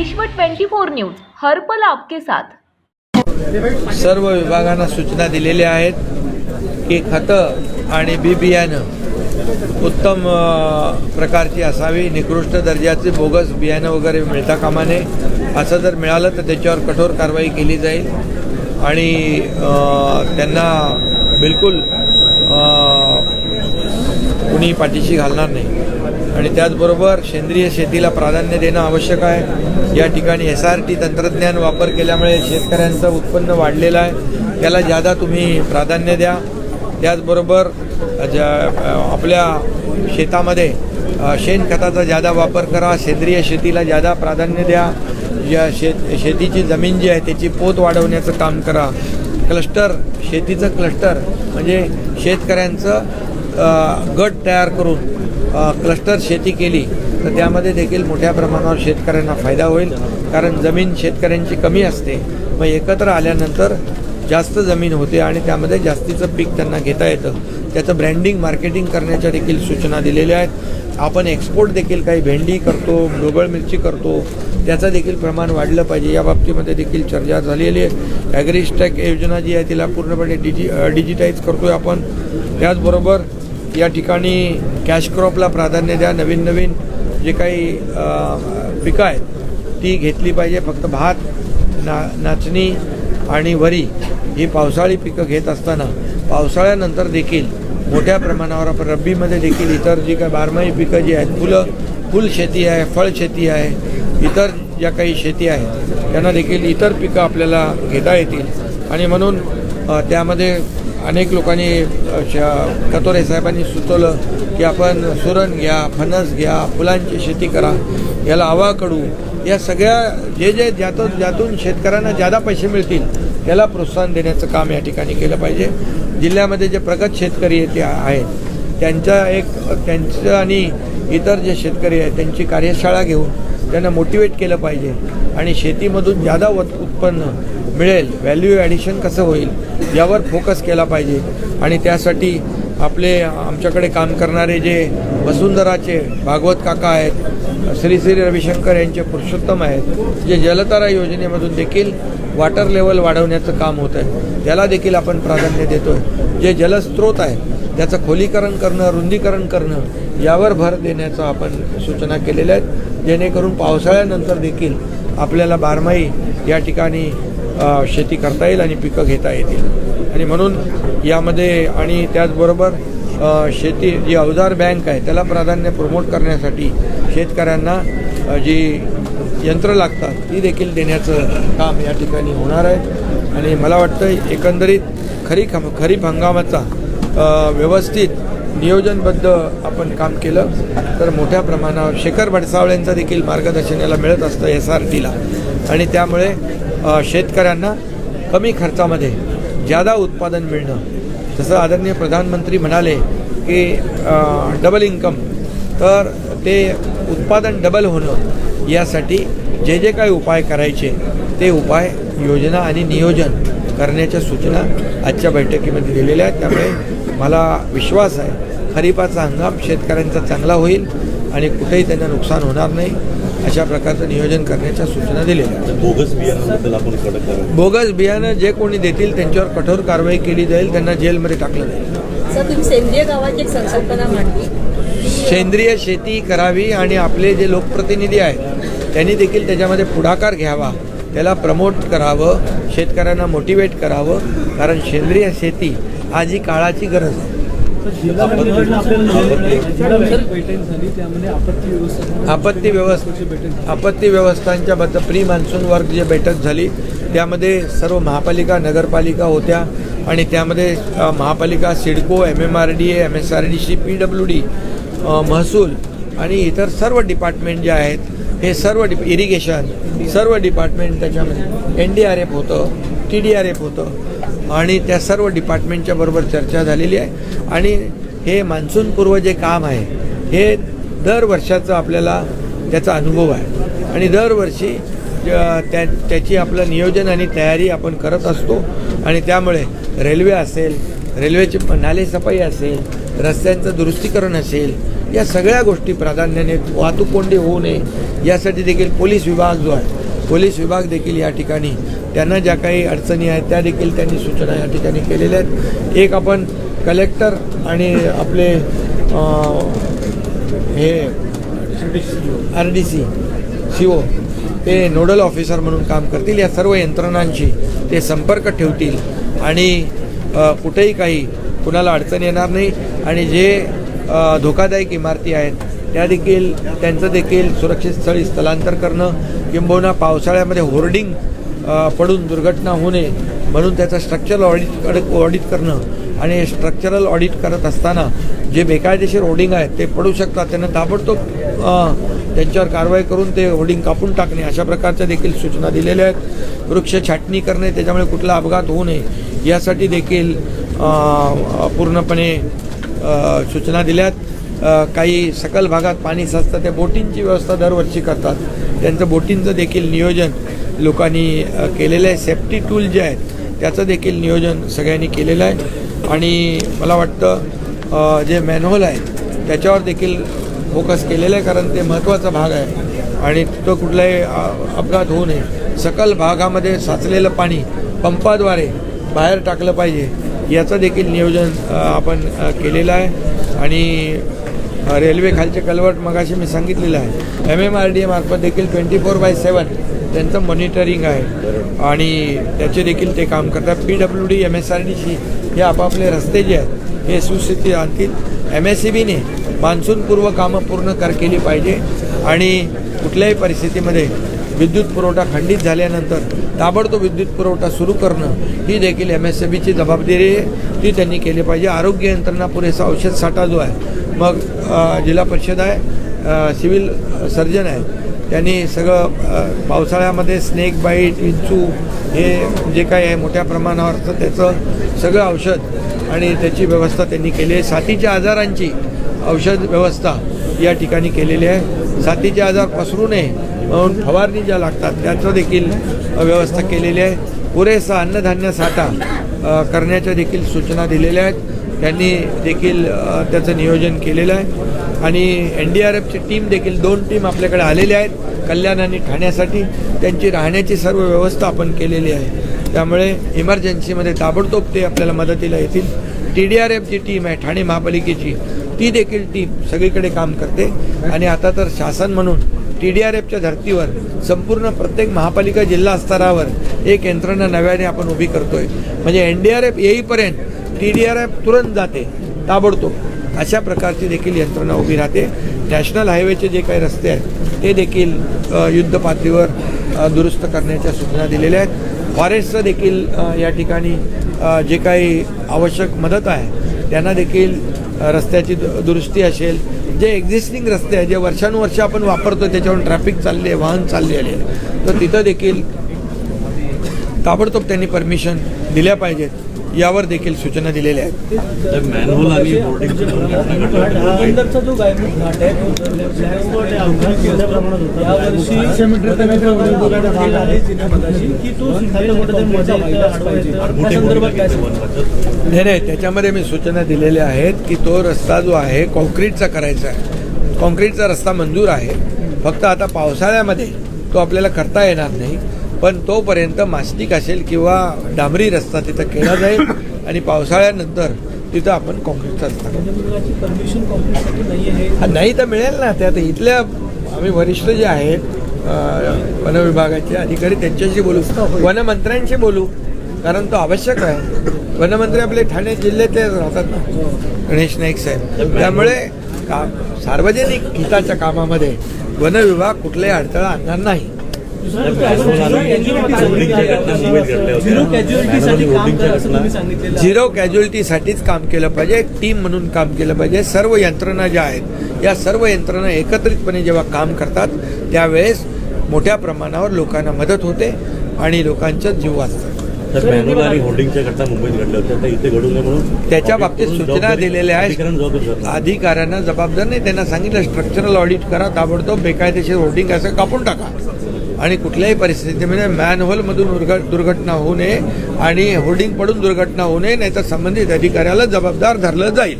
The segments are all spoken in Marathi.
विश्व 24 न्यूज हरपल आपके साथ. सर्व विभागांना सूचना दिलेल्या आहेत की खतं आणि बी बियाणं उत्तम प्रकारची असावी. निकृष्ट दर्जाचे बोगस बियाणं वगैरे मिळता कामा नये असं जर मिळालं तर त्याच्यावर कठोर कारवाई केली जाईल. आणि त्यांना बिलकुल कुणी पाठीशी घालणार नाही. आणि त्याचबरोबर सेंद्रिय शेतीला प्राधान्य देणं आवश्यक आहे. या ठिकाणी एस आर टी तंत्रज्ञान वापर केल्यामुळे शेतकऱ्यांचं उत्पन्न वाढलेलं आहे. त्याला जादा तुम्ही प्राधान्य द्या. त्याचबरोबर ज्या आपल्या शेतामध्ये शेणखताचा जादा वापर करा सेंद्रिय शेतीला जादा प्राधान्य द्या. या शेत शेतीची जमीन जी आहे त्याची पोत वाढवण्याचं काम करा. क्लस्टर शेतीचं क्लस्टर म्हणजे शेतकऱ्यांचं गट तयार करून क्लस्टर शेती केली तर त्यामध्ये देखील मोठ्या प्रमाणावर शेतकऱ्यांना फायदा होईल. कारण जमीन शेतकऱ्यांची कमी असते. मग एकत्र आल्यानंतर जास्त जमीन होते आणि त्यामध्ये जास्तीचं पीक त्यांना घेता येतं. त्याचं ब्रँडिंग मार्केटिंग करण्याच्या देखील सूचना दिलेल्या आहेत. आपण एक्सपोर्ट देखील काही भेंडी करतो ढोबळ मिरची करतो. त्याचं देखील प्रमाण वाढलं पाहिजे. या बाबतीमध्ये देखील चर्चा झालेली आहे. ॲग्रिस्टॅक योजना जी आहे तिला पूर्णपणे डिजि डिजिटाईज करतो आहे आपण. त्याचबरोबर या ठिकाणी कॅश क्रॉपला प्राधान्य द्या. नवीन नवीन जे काही पिकं आहेत ती घेतली पाहिजे. फक्त भात ना नाचणी आणि वरी ही पावसाळी पिकं घेत असताना पावसाळ्यानंतर देखील मोठ्या प्रमाणावर आपण रब्बीमध्ये देखील इतर जी काही बारमाही पिकं जी आहेत फुलं फुल शेती आहे फळ शेती आहे इतर ज्या काही शेती आहेत त्यांना देखील इतर पिकं आपल्याला घेता येतील. आणि म्हणून त्यामध्ये अनेक लोकांनी श- कतोरे साहेबांनी सुचवलं की आपण सुरण घ्या फणस घ्या फुलांची शेती करा याला आवाकडू या सगळ्या जे जे ज्यातून ज्यातून शेतकऱ्यांना जादा पैसे मिळतील त्याला प्रोत्साहन देण्याचं काम या ठिकाणी केलं पाहिजे. जिल्ह्यामध्ये जे प्रगत शेतकरी येते ते आहेत. त्यांच्या एक त्यांचं आणि इतर जे शेतकरी आहेत त्यांची कार्यशाळा घेऊन त्यांना मोटिवेट केलं पाहिजे. आणि शेतीमधून जादा उत्पन्न मिळेल. व्हॅल्यू ॲडिशन कसं होईल यावर फोकस केला पाहिजे. आणि त्यासाठी आपले आमच्याकडे काम करणारे जे वसुंधराचे भागवत काका आहेत श्री श्री रविशंकर यांचे पुरुषोत्तम आहेत जे जलतारा योजनेमधून देखील वॉटर लेवल वाढवण्याचं काम होत आहे. त्याला देखील आपण प्राधान्य देतो आहे जे जलस्रोत आहेत त्याचं खोलीकरण करणं रुंदीकरण करणं यावर भर देण्याचं आपण सूचना केलेल्या आहेत. जेणेकरून पावसाळ्यानंतर देखील आपल्याला बारमाही या ठिकाणी शेती करता येईल आणि पिकं घेता येतील. आणि म्हणून यामध्ये आणि त्याचबरोबर शेती जी अवजार बँक आहे त्याला प्राधान्य प्रमोट करण्यासाठी शेतकऱ्यांना जी यंत्र लागतात ती देखील देण्याचं काम या ठिकाणी होणार आहे. आणि मला वाटतं एकंदरीत खरीप हम खरीप हंगामाचा व्यवस्थित नियोजनबद्ध आपण काम केलं तर मोठ्या प्रमाणावर शेखर भडसावळ्यांचं देखील मार्गदर्शन याला मिळत असतं एस आर टीला आणि त्यामुळे शेतकऱ्यांना कमी खर्चामध्ये ज्यादा उत्पादन मिळणं. जसं आदरणीय प्रधानमंत्री म्हणाले की डबल इन्कम तर ते उत्पादन डबल होणं यासाठी जे जे काही उपाय करायचे ते उपाय योजना आणि नियोजन करण्याच्या सूचना आजच्या बैठकीमध्ये दिलेल्या आहेत. त्यामुळे मला विश्वास आहे खरीपाचा हंगाम शेतकऱ्यांचा चांगला होईल आणि कुठेही त्यांना नुकसान होणार नाही. अशा प्रकारचं नियोजन करण्याच्या सूचना दिलेल्या आहेत. बोगस बियाणाबद्दल आपण कडक करा बोगस बियाणं जे कोणी देतील त्यांच्यावर कठोर कारवाई केली जाईल त्यांना जेलमध्ये टाकलं जाईल. सर तुम्ही सेंद्रिय गावाची एक संकल्पना मांडली. की सेंद्रिय शेती करावी आणि आपले जे लोकप्रतिनिधी आहेत त्यांनी देखील त्याच्यामध्ये पुढाकार घ्यावा. त्याला प्रमोट करावं शेतकऱ्यांना मोटिवेट करावं. कारण सेंद्रिय शेती आज ही काळाची गरज आहे. आपत्ती व्यवस्था आपत्ती व्यवस्थांच्या बद्दल प्री मान्सून वर्ग जे बैठक झाली त्यामध्ये सर्व महापालिका नगरपालिका होत्या आणि त्यामध्ये महापालिका CIDCO M M R D A M S R D C P W D महसूल आणि इतर सर्व डिपार्टमेंट जे आहेत हे सर्व डिप इरिगेशन सर्व डिपार्टमेंट त्याच्यामध्ये. एन डी आर एफ होतं टी डी आर एफ होतं. आणि त्या सर्व डिपार्टमेंटच्या बरोबर चर्चा झालेली आहे. आणि हे मान्सूनपूर्व जे काम आहे हे दर वर्षाचं आपल्याला त्याचा अनुभव आहे. आणि दरवर्षी त्या त्याची आपलं नियोजन आणि तयारी आपण करत असतो. आणि त्यामुळे रेल्वे असेल रेल्वेची नालेसफाई असेल रस्त्यांचं दुरुस्तीकरण असेल या सगळ्या गोष्टी प्राधान्याने वाहतूक कोंडी होऊ नये. यासाठी देखील पोलीस विभाग जो आहे पोलीस विभाग देखील या ठिकाणी त्यांना ज्या काही अडचणी आहेत त्या देखील त्यांनी सूचना या ठिकाणी केलेल्या आहेत. एक आपण कलेक्टर आणि आपले हे R D C C O ते नोडल ऑफिसर म्हणून काम करतील. या सर्व यंत्रणांशी ते संपर्क ठेवतील आणि कुठेही काही कुणाला अडचण येणार नाही. आणि जे धोकादायक इमारती आहेत. त्या देखील त्यांचं देखील सुरक्षित स्थळी स्थलांतर करणं किंबहुना पावसाळ्यामध्ये होर्डिंग पडून दुर्घटना होऊ नये म्हणून त्याचं स्ट्रक्चरल ऑडिट ऑडिट करणं आणि स्ट्रक्चरल ऑडिट करत असताना जे बेकायदेशीर होर्डिंग आहेत ते पडू शकतात. त्यांना ताबडतोब त्यांच्यावर कारवाई करून ते होर्डिंग कापून टाकणे अशा प्रकारच्या देखील सूचना दिलेल्या आहेत. वृक्ष छाटणी करणे त्याच्यामुळे कुठला अपघात होऊ नये यासाठी देखील पूर्णपणे सूचना दिल्यात. काही सकल भागात पाणी साचतं. त्या बोटींची व्यवस्था दरवर्षी करतात. त्यांचं बोटींचं देखील नियोजन लोकांनी केलेलं आहे. सेफ्टी टूल जे आहेत त्याचं देखील नियोजन सगळ्यांनी केलेलं आहे. आणि मला वाटतं जे मॅनहोल आहे त्याच्यावर देखील फोकस केलेलं आहे कारण ते महत्त्वाचा भाग आहे. आणि तिथं कुठलाही अपघात होऊ नये. सकल भागामध्ये साचलेलं पाणी पंपाद्वारे बाहेर टाकलं पाहिजे. याचं देखील नियोजन आपण केलेलं आहे. आणि रेल्वे खालचे कलवट मगाशी मी सांगितलेलं आहे. एम एम आर डी एमार्फत देखील ट्वेंटी फोर बाय सेवन त्यांचं मॉनिटरिंग आहे. आणि त्याचे देखील ते काम करतात. P W D M S R D C हे आपापले रस्ते जे आहेत हे सुस्थिती आणतील. एम एस सी बीने मान्सूनपूर्व कामं पूर्ण कर केली पाहिजे. आणि कुठल्याही परिस्थितीमध्ये विद्युत पुरवठा खंडित झाल्यानंतर ताबडतोब विद्युत पुरवठा सुरू करणं ही देखील एम एस सी बीची जबाबदारी आहे. ती त्यांनी केली पाहिजे. आरोग्य यंत्रणा पुरेसा औषध साठा जो आहे मग जिल्हा परिषद आहे सिव्हिल सर्जन आहे. त्यांनी सगळं पावसाळ्यामध्ये स्नेक बाईट विंचू हे जे काही आहे मोठ्या प्रमाणावर तर त्याचं सगळं औषध आणि त्याची व्यवस्था त्यांनी केली आहे. साथीच्या आजारांची औषध व्यवस्था या ठिकाणी केलेली आहे. साथीचे आजार पसरू नये म्हणून फवारणी ज्या लागतात त्याचं देखील व्यवस्था केलेली आहे. पुरेसा अन्नधान्य साठा करण्याच्या देखील सूचना दिलेल्या आहेत. त्यांनी देखील त्याचं नियोजन केलेलं आहे. आणि एन डी आर एफची टीम देखील दोन टीम आपल्याकडे आलेल्या आहेत कल्याण आणि ठाण्यासाठी. त्यांची राहण्याची सर्व व्यवस्था आपण केलेली आहे. त्यामुळे इमर्जन्सीमध्ये ताबडतोब ते आपल्याला मदतीला येतील. टी डी आर एफची टीम आहे ठाणे महापालिकेची. ती देखील टीम सगळीकडे काम करते. आणि आता तर शासन म्हणून टी डी आर एफच्या धर्तीवर संपूर्ण प्रत्येक महापालिका जिल्हा स्तरावर एक यंत्रणा नव्याने आपण उभी करतोय. म्हणजे एन डी आर एफ येईपर्यंत टी डी आर एफ तुरंत जाते ताबडतोब. अशा प्रकारची देखील यंत्रणा उभी राहते. नॅशनल हायवेचे जे काही रस्ते आहेत ते देखील युद्ध पातळीवर दुरुस्त करण्याच्या सूचना दिलेल्या आहेत. फॉरेस्टचं देखील या ठिकाणी जे काही आवश्यक मदत आहे त्यांना देखील रस्त्याची दु- दुरुस्ती असेल जे एक्झिस्टिंग रस्ते आहे जे वर्षानुवर्ष आपण वापरतो त्याच्यावर ट्रॅफिक चालली आहे वाहन चालले आले तर तिथं देखील ताबडतोब त्यांनी परमिशन दिल्या पाहिजेत. यावर देखील सूचना दिलेल्या? नाही नाही त्याच्यामध्ये मी सूचना दिलेल्या आहेत की तो रस्ता जो आहे कॉन्क्रीटचा करायचा आहे. कॉन्क्रीटचा रस्ता मंजूर आहे. फक्त आता पावसाळ्यामध्ये तो आपल्याला करता येणार नाही. पण तोपर्यंत मास्टिक असेल किंवा डांबरी रस्ता तिथं केला जाईल आणि पावसाळ्यानंतर तिथं आपण कॉन्क्रीटचा रस्ता म्हणजे नाही तर मिळेल ना. ते आता इथल्या आम्ही वरिष्ठ जे आहेत अं, वन विभागाचे अधिकारी त्यांच्याशी बोलू. वनमंत्र्यांशी बोलू. कारण तो आवश्यक आहे. वनमंत्री आपले ठाणे जिल्ह्यातले राहतात ना. गणेश नाईक साहेब. त्यामुळे का सार्वजनिक हिताच्या कामामध्ये वन विभाग कुठलाही अडथळा आणणार नाही. झिरो कॅज्युअलिटीसाठीच काम केलं पाहिजे एक टीम म्हणून काम केलं पाहिजे. सर्व यंत्रणा ज्या आहेत या सर्व यंत्रणा एकत्रितपणे जेव्हा काम करतात त्यावेळेस मोठ्या प्रमाणावर लोकांना मदत होते आणि लोकांचा जीव वाचतात. त्याच्या बाबतीत सूचना दिलेल्या आहेत. अधिकाऱ्यांना जबाबदार नाही. त्यांना सांगितलं स्ट्रक्चरल ऑडिट करा ताबडतोब बेकायदेशीर होर्डिंग असं कापून टाका. आणि कुठल्याही परिस्थितीमध्ये म्हणजे मॅनहोलमधून दुर्घटना होऊ नये आणि होर्डिंग पडून दुर्घटना होऊ नये नाहीतर संबंधित अधिकाऱ्याला जबाबदार धरलं जाईल.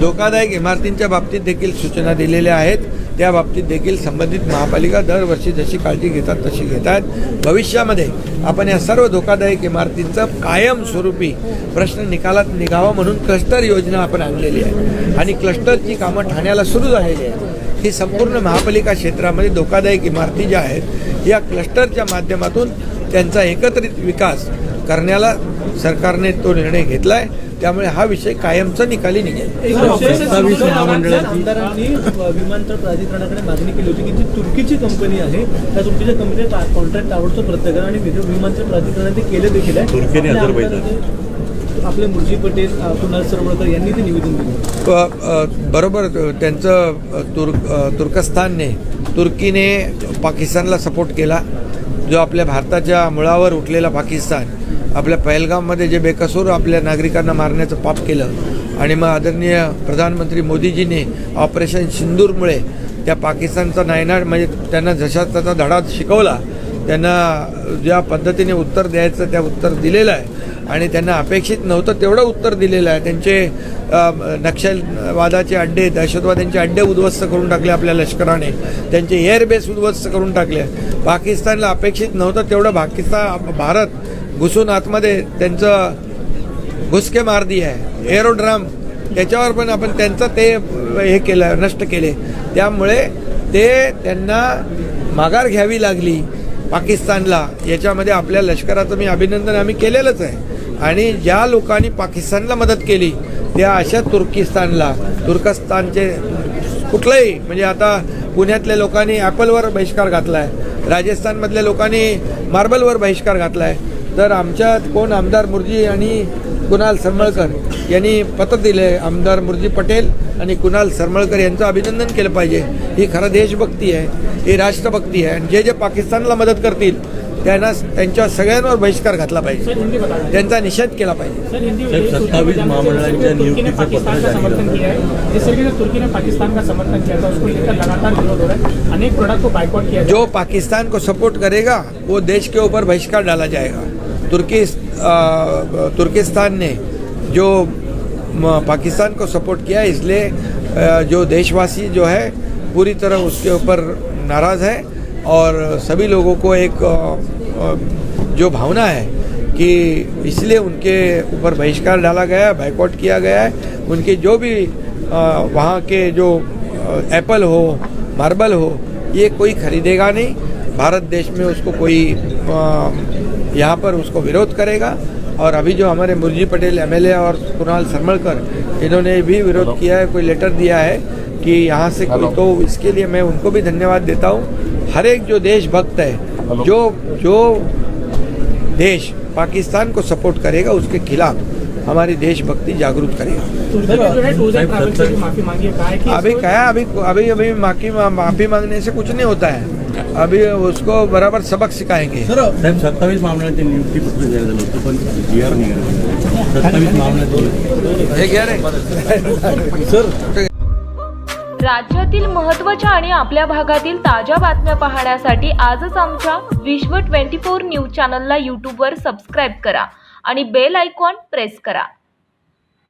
धोकादायक इमारतींच्या बाबतीत देखील सूचना दिलेल्या आहेत. त्या बाबतीत देखील संबंधित महापालिका दरवर्षी जशी काळजी घेतात तशी घेत आहेत भविष्यामध्ये आपण या सर्व धोकादायक इमारतींचं कायमस्वरूपी प्रश्न निकालात निघावा म्हणून क्लस्टर योजना आपण आणलेली आहे. आणि क्लस्टरची कामं ठाण्याला सुरू झालेली आहेत. ही संपूर्ण महापालिका क्षेत्रामध्ये धोकादायक इमारती ज्या आहेत या क्लस्टरच्या माध्यमातून त्यांचा एकत्रित विकास करण्याला सरकारने तो निर्णय घेतला आहे त्यामुळे हा विषय कायमचा निकाली निघेल विमानतळ प्राधिकरणाकडे मागणी केली होती की जी तुर्कीची कंपनी आहे त्या तुर्कीच्या कंपनीने कॉन्ट्रॅक्ट रद्द करा आणि विदर्भ विमानतळ प्राधिकरणाने ते केले देखील आहे तुर्कीने आपले मुरजी पटेल कुणाल सरवळकर यांनी ते निवेदन दिलं बरोबर त्यांचं तुर्क अ, तुर्कस्तानने तुर्कीने पाकिस्तानला सपोर्ट केला जो आपल्या भारताच्या मुळावर उठलेला पाकिस्तान आपल्या पहलगाममध्ये जे बेकसूर आपल्या नागरिकांना मारण्याचं पाप केलं आणि मग आदरणीय प्रधानमंत्री मोदीजीने ऑपरेशन सिंदूरमुळे त्या पाकिस्तानचा नायनाट म्हणजे त्यांना जशा त्याचा धडा शिकवला त्यांना ज्या पद्धतीने उत्तर द्यायचं त्या उत्तर दिलेलं आहे. आणि त्यांना अपेक्षित नव्हतं तेवढं उत्तर दिलेलं आहे. त्यांचे नक्षलवादाचे अड्डे दहशतवाद्यांचे अड्डे उद्ध्वस्त करून टाकले आपल्या लष्कराने. त्यांचे एअरबेस उद्ध्वस्त करून टाकले. पाकिस्तानला अपेक्षित नव्हतं तेवढं. पाकिस्तान भारत घुसून आतमध्ये त्यांचं घुसके मार दी आहे. एरोड्राम त्याच्यावर पण आपण त्यांचं ते हे केलं नष्ट केले. त्यामुळे ते त्यांना माघार घ्यावी लागली पाकिस्तानला. याच्यामध्ये आपल्या लष्कराचं मी अभिनंदन आम्ही केलेलंच आहे. आणि ज्या लोकांनी पाकिस्तानला मदत केली त्या अशा तुर्किस्तानला तुर्कस्तानचे कुठलंही म्हणजे आता पुण्यातल्या लोकांनी ॲपलवर बहिष्कार घातला आहे राजस्थानमधल्या लोकांनी मार्बलवर बहिष्कार घातला आहे तर आमच्यात कोण आमदार मुर्जी आणि कुणाल सरमळकर यांनी पत्र दिले आमदार मुर्जी पटेल आणि कुणाल सरमळकर यांचं अभिनंदन केलं पाहिजे. ही खरं देशभक्ती आहे ही राष्ट्रभक्ती आहे. आणि जे जे पाकिस्तानला मदत करतील त्यांना त्यांच्या सगळ्यांवर बहिष्कार घातला पाहिजे. त्यांचा निषेध केला पाहिजे. सत्तावीस महामंडळांच्या नियुक्तीचं है जिस तरीके से तुर्की ने पाकिस्तान का समर्थन किया था उसको लेकर लगातार विरोध हो रहा है. अनेक प्रोडक्ट को बाइकआउट किया जो पाकिस्तान को सपोर्ट करेगा वो देश के ऊपर बहिष्कार डाला जाएगा। तुर्की तुर्किस्तान ने जो पाकिस्तान को सपोर्ट किया इसलिए जो देशवासी जो है पूरी तरह उसके ऊपर नाराज़ है और सभी लोगों को एक जो भावना है कि इसलिए उनके ऊपर बहिष्कार डाला गया है बाइकआउट किया गया है उनके जो भी वहाँ के जो एप्पल हो मार्बल हो ये कोई खरीदेगा नहीं। भारत देश में उसको कोई अ, यहाँ पर उसको विरोध करेगा। और अभी जो हमारे मुरजी पटेल एमएलए और कुणाल सरमलकर इन्होंने भी विरोध किया है कोई लेटर दिया है कि यहाँ से कोई तो इसके लिए मैं उनको भी धन्यवाद देता हूँ। हर एक जो देशभक्त है जो जो देश पाकिस्तान को सपोर्ट करेगा उसके खिलाफ हमारी देशभक्ति जागरूक करेगा। तुर्की ने जो टूर्स एंड ट्रैवल से भी माफ़ी मांगी है कहा अभी अभी अभी अभी माफ़ी मांगने से कुछ नहीं होता है। अभी उसको बराबर सबक सिखाएंगे। साहेब सत्तावीस नियुक्ती पत्र जारी झालं होतं पण जी आर सत्तावीस हे घ्या रे राज्यातील महत्त्वाच्या आणि आपल्या भागातील ताज्या बातम्या पाहण्यासाठी आजच आमच्या विश्व 24 न्यूज चॅनलला यूट्यूबवर सबस्क्राईब करा आणि बेल आयकॉन प्रेस करा.